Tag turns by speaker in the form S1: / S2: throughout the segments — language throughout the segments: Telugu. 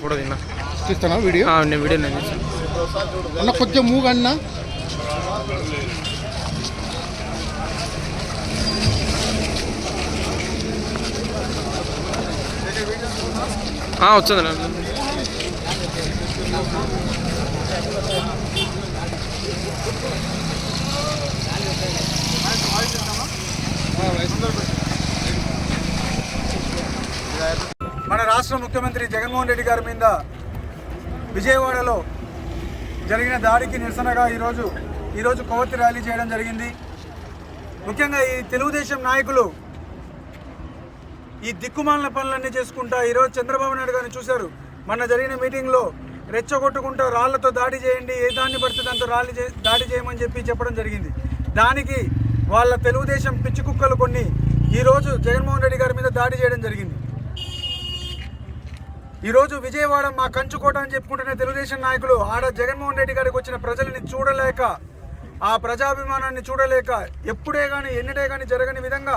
S1: ఫోటో తిన్నా
S2: తీస్తానా వీడియో?
S1: నేను వీడియో నేను తీసాను
S2: అన్న కొంచెం మూగ అన్న.
S1: ఆ, వచ్చింది
S3: రాష్ట్ర ముఖ్యమంత్రి జగన్మోహన్ రెడ్డి గారి మీద విజయవాడలో జరిగిన దాడికి నిరసనగా ఈరోజు ఈరోజు కొవ్వొత్తి ర్యాలీ చేయడం జరిగింది. ముఖ్యంగా ఈ తెలుగుదేశం నాయకులు ఈ దిక్కుమాలిన పనులన్నీ చేసుకుంటా ఈరోజు చంద్రబాబు నాయుడు గారిని చూశారు. మొన్న జరిగిన మీటింగ్లో రెచ్చగొట్టుకుంటూ రాళ్ళతో దాడి చేయండి ఏ దాన్ని పడితే దాంతో రాళ్ళు చే దాడి చేయమని చెప్పి చెప్పడం జరిగింది. దానికి వాళ్ళ తెలుగుదేశం పిచ్చి కుక్కలు కొన్ని ఈరోజు జగన్మోహన్ రెడ్డి గారి మీద దాడి చేయడం జరిగింది. ఈరోజు విజయవాడ మా కంచుకోట అని చెప్పుకుంటున్న తెలుగుదేశం నాయకులు ఆడ జగన్మోహన్ రెడ్డి గారికి వచ్చిన ప్రజల్ని చూడలేక ఆ ప్రజాభిమానాన్ని చూడలేక ఎప్పుడే కానీ ఎన్నడే కానీ జరగని విధంగా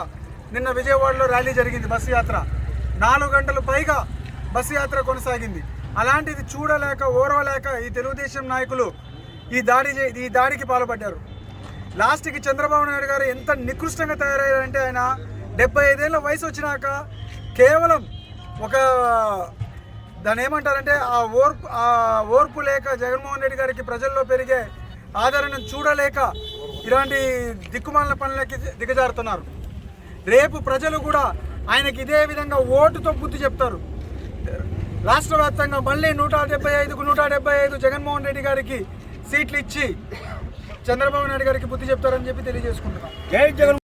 S3: నిన్న విజయవాడలో ర్యాలీ జరిగింది బస్సు యాత్ర. నాలుగు గంటలు పైగా బస్సు యాత్ర కొనసాగింది. అలాంటిది చూడలేక ఓర్వలేక ఈ తెలుగుదేశం నాయకులు ఈ దాడి ఈ దాడికి పాల్పడ్డారు. లాస్ట్కి చంద్రబాబు నాయుడు గారు ఎంత నికృష్టంగా తయారయ్యారంటే ఆయన డెబ్బై ఐదేళ్ళ వయసు వచ్చినాక కేవలం ఒక దాని ఏమంటారంటే ఆ ఓర్పు ఆ ఓర్పు లేక జగన్మోహన్ రెడ్డి గారికి ప్రజల్లో పెరిగే ఆదరణను చూడలేక ఇలాంటి దిక్కుమాల పనులకి దిగజారుతున్నారు. రేపు ప్రజలు కూడా ఆయనకి ఇదే విధంగా ఓటుతో బుద్ధి చెప్తారు. రాష్ట్ర వ్యాప్తంగా మళ్ళీ నూట డెబ్బై ఐదుకు నూట డెబ్బై ఐదు జగన్మోహన్ రెడ్డి గారికి సీట్లు ఇచ్చి చంద్రబాబు నాయుడు గారికి బుద్ధి చెప్తారని చెప్పి తెలియజేసుకుంటున్నాం.